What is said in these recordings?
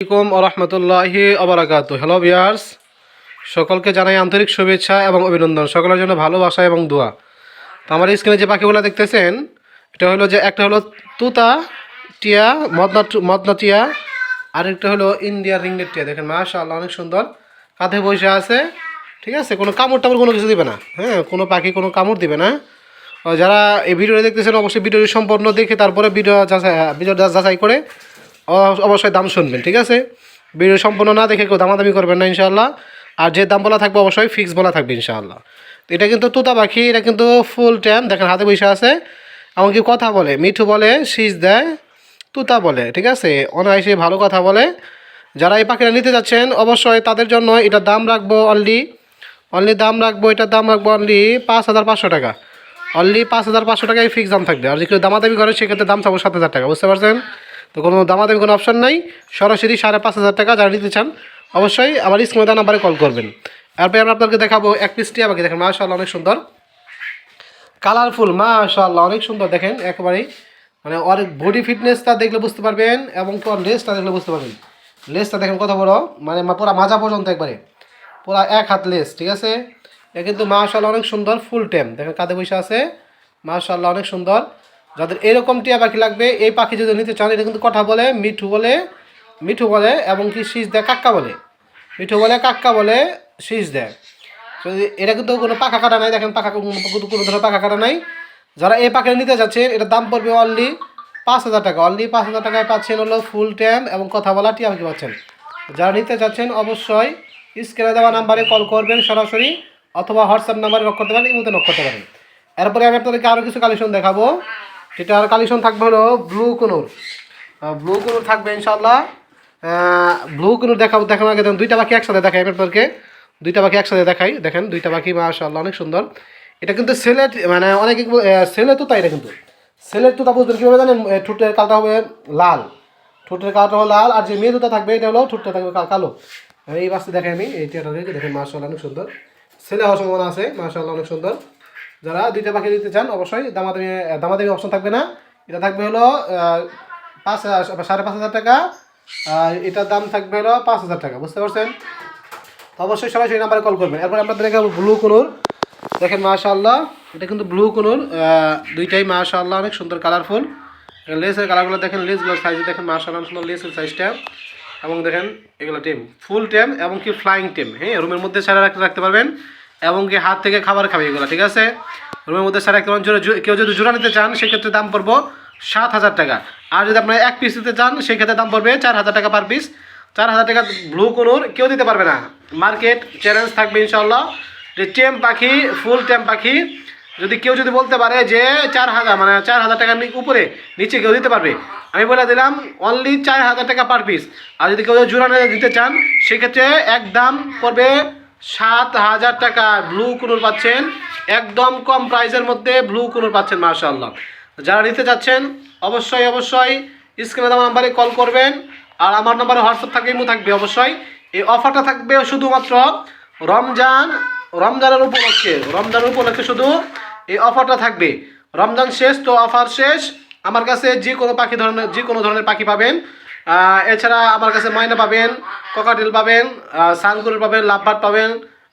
আলাইকুম আরহামতুল্লাহি আবরাকাত হ্যালো বিয়ার্স সকলকে জানাই আন্তরিক শুভেচ্ছা এবং অভিনন্দন। সকলের জন্য ভালোবাসা এবং দোয়া। তো আমার স্ক্রিনে যে পাখিগুলো দেখতেছেন, এটা হলো যে একটা হলো তুতা টিয়া, মদনা মদনা টিয়া আরেকটা হলো ইন্ডিয়ার রিঙ্গের টিয়া। দেখেন, মাশাআল্লাহ, অনেক সুন্দর। কাঁধে বসে আছে। ঠিক আছে? কোনো কামড় টামড় কোনো কিছু দিবে না। হ্যাঁ কোনো পাখি কোনো কামড় দিবে না। যারা এই ভিডিওটা দেখতেছেন, অবশ্যই ভিডিওটি সম্পূর্ণ দেখে তারপরে ভিডিও যাচাই ভিডিও যাচাই করে অবশ্যই দাম শুনবেন, ঠিক আছে? ভিডিও সম্পূর্ণ না দেখে কেউ দামাদামি করবেন না, ইনশাআল্লাহ। আর যে দাম বলা থাকবে অবশ্যই ফিক্স বলা থাকবে, ইনশাআল্লাহ। এটা কিন্তু তোতা পাখি, এটা কিন্তু ফুল টাইম দেখেন হাতে বসে আছে। এমনকি কথা বলে, মিঠু বলে, শীষ দেয়, তুতা বলে, ঠিক আছে? অনায়াসে ভালো কথা বলে। যারা এই পাখিটা নিতে যাচ্ছেন, অবশ্যই তাদের জন্য এটার দাম রাখব অনলি অনলি দাম রাখব এটার দাম রাখব অনলি পাঁচ হাজার পাঁচশো টাকা। অনলি পাঁচ হাজার পাঁচশো টাকায় ফিক্স দাম থাকবে। আর যদি কেউ দামাদামি করে, সেক্ষেত্রে দাম থাকবে সাত হাজার টাকা, বুঝতে পারছেন? তো কোনো দামাদামি কোনো অপশান নাই। সরাসরি সাড়ে পাঁচ হাজার টাকা যারা নিতে চান, অবশ্যই আমার দেওয়া নাম্বারে কল করবেন। এরপরে আমরা আপনাকে দেখাবো এক পিস টিয়া পাখি দেখেন, মাশাআল্লাহ অনেক সুন্দর। কালারফুল, মাশাআল্লাহ অনেক সুন্দর, দেখেন, একেবারেই। মানে অনেক বডি ফিটনেসটা দেখলে বুঝতে পারবেন এবং কি ওর লেসটা দেখলে বুঝতে পারবেন। লেসটা দেখেন কত বড় মানে পুরা মাজা পর্যন্ত একবারে। পুরা এক হাত লেস ঠিক আছে? এ কিন্তু মাশাআল্লাহ অনেক সুন্দর ফুল টেম দেখেন কাঁধে বসে আছে। মাশাআল্লাহ অনেক সুন্দর। যাদের এরকম টিয়া পাখি লাগবে, এই পাখি যদি নিতে চান, এটা কিন্তু কথা বলে, মিঠু বলে মিঠু বলে এবং কি শীষ দেয়, কাক্কা বলে। মিঠু বলে, কাক্কা বলে শীষ দেয়। এটা কিন্তু কোনো পাখা কাটা নাই, দেখেন পাখা কোনো ধরনের পাখা কাটা নাই। যারা এই পাখি নিতে যাচ্ছেন, এটার দাম পড়বে অনলি পাঁচ হাজার টাকা। অনলি পাঁচ হাজার টাকায় পাচ্ছেন হলো ফুল ট্যাম এবং কথা বলা টিয়া পাখি পাচ্ছেন। যারা নিতে যাচ্ছেন, অবশ্যই স্ক্রিনে দেওয়া নাম্বারে কল করবেন সরাসরি, অথবা হোয়াটসঅ্যাপ নাম্বারে নক করতে পারেন ইমোতে নক করতে পারেন। এরপরে আমি আপনাদেরকে আরও কিছু কালেকশন দেখাবো। যেটার কালেকশন থাকবে হলো ব্লু কোনোর। ব্লু কোনোর থাকবে ইনশাল্লাহ ব্লু কোনোর দেখাবো দেখানো আগে দুইটা পাখি একসাথে দেখাই আপনাদেরকে দুইটা পাখি একসাথে দেখাই, দেখেন দুইটা পাখি মাশাআল্লাহ, অনেক সুন্দর। এটা কিন্তু সেলেট মানে অনেকে সেলে তো তাই এটা কিন্তু। সেলের তো তা বুঝবেন কীভাবে জানেন? ঠোঁটের কালটা হবে লাল। ঠোঁটের কালটা হলো লাল, আর যে মেয়ে দুটা থাকবে এটা হলো ঠোঁটটা থাকবে কাল- এই বাস্তে দেখে আমি এইটা দেখে দেখেন, মাশাআল্লাহ, অনেক সুন্দর। ছেলে হওয়ার সম্ভাবনা আছে, মাশাআল্লাহ, অনেক সুন্দর। যারা দুইটা পাখি দিতে চান, অবশ্যই দামাদামি দামাদামি অপশন থাকবে না। এটা থাকবে হলো পাঁচ হাজার- সাড়ে পাঁচ হাজার টাকা। আর এটার দাম থাকবে হলো পাঁচ হাজার টাকা, বুঝতে পারছেন? তো অবশ্যই সেই নাম্বারে কল করবেন। এরপর আপনাদের দেখাবো ব্লু কোনোর দেখেন, মাশাআল্লাহ, এটা কিন্তু ব্লু কোনোর দুইটাই মাশাআল্লাহ, অনেক সুন্দর কালারফুল লেসের কালারগুলো দেখেন লেসগুলোর সাইজ দেখেন, মাশাআল্লাহ, অনেক সুন্দর লেসের সাইজটা এবং দেখেন, এগুলো টেম ফুল টেম এবং কি ফ্লাইং টেম হ্যাঁ রুমের মধ্যে সারা রাখতে রাখতে পারবেন। এবং কি হাত থেকে খাবার খাবে এগুলো, ঠিক আছে? রুমের মধ্যে সারা পারবেন জোড়া- কেউ যদি জোড়া নিতে চান, সেক্ষেত্রে দাম পড়ব সাত হাজার টাকা। আর যদি আপনার এক পিস নিতে চান, সেক্ষেত্রে দাম পড়বে চার হাজার টাকা পার পিস চার হাজার টাকা ব্লু কোনোর কেউ দিতে পারবে না। মার্কেট চ্যালেঞ্জ থাকবে ইনশাল্লাহ যে টেম পাখি ফুল টেম পাখি, যদি কেউ যদি বলতে পারে যে চার হাজার মানে চার হাজার টাকার উপরে, নিচে কেউ দিতে পারবে। আমি বলে দিলাম অনলি চার হাজার টাকা পার পিস আর যদি কেউ জোড়া নিয়ে দিতে চান, সেক্ষেত্রে এক দাম পড়বে সাত হাজার টাকা ব্লু কুনুর পাচ্ছেন। একদম কম প্রাইসের মধ্যে ব্লু কুনুর পাচ্ছেন, মাশাআল্লাহ। যারা নিতে চাচ্ছেন, অবশ্যই অবশ্যই স্ক্রিনে দেওয়া নাম্বারে কল করবেন। আর আমার নাম্বারে হোয়াটসঅ্যাপ থাকবে ইমো থাকবে, অবশ্যই। এই অফারটা থাকবে শুধুমাত্র রমজান, রমজানের উপলক্ষে রমজানের উপলক্ষে শুধু এই অফারটা থাকবে। রমজান শেষ, তো অফার শেষ। আমার কাছে যে কোনো পাখি ধরনের, যে কোনো ধরনের পাখি পাবেন। এছাড়া আমার কাছে ময়না পাবেন ককাটেল পাবেন সানকুল পাবেন লাভবার পাবেন,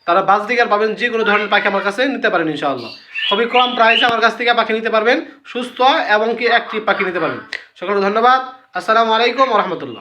তারা বাজদিগার পাবেন, যে কোনো ধরনের পাখি আমার কাছে নিতে পারেন ইনশাআল্লাহ। খুবই কম প্রাইসে আমার কাছ থেকে পাখি নিতে পারবেন, সুস্থ এবং কি অ্যাক্টিভ পাখি নিতে পারবেন। সকলকে ধন্যবাদ। আসসালামু আলাইকুম রহমতুল্লাহ।